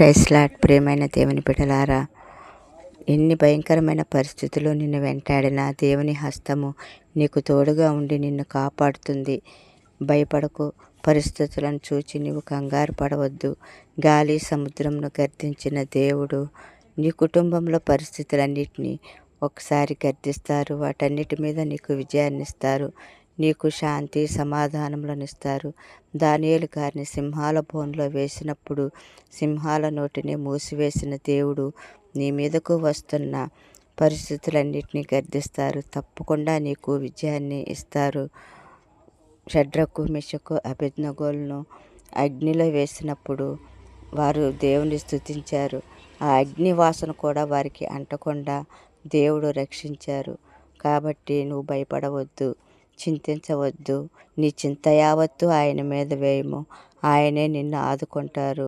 ప్రైస్లాట్ ప్రియమైన దేవుని బిడలారా ఎన్ని భయంకరమైన పరిస్థితులు నిన్ను వెంటాడినా దేవుని హస్తము నీకు తోడుగా ఉండి నిన్ను కాపాడుతుంది. భయపడకు పరిస్థితులను చూచి నీవు కంగారు పడవద్దు. గాలి సముద్రంను గర్దించిన దేవుడు నీ కుటుంబంలో పరిస్థితులన్నిటినీ ఒకసారి గర్దిస్తారు వాటన్నిటి మీద నీకు విజయాన్నిస్తారు. నీకు శాంతి సమాధానములను ఇస్తారు దానియేలు గారిని సింహాల బోన్లో వేసినప్పుడు సింహాల నోటిని మూసివేసిన దేవుడు నీ మీదకు వస్తున్న పరిస్థితులన్నింటినీ గర్దిస్తారు తప్పకుండా నీకు విజయాన్ని ఇస్తారు. షడ్రకు మిషకు అభిజ్ఞగోలను అగ్నిలో వేసినప్పుడు వారు దేవుని స్తుతించారు. ఆ అగ్ని వాసన కూడా వారికి అంటకుండా దేవుడు రక్షించారు. కాబట్టి నువ్వు భయపడవద్దు. చింతించవద్దు. నీ చింత యావత్తు ఆయన మీద వేయము. ఆయనే నిన్ను ఆదుకుంటారు.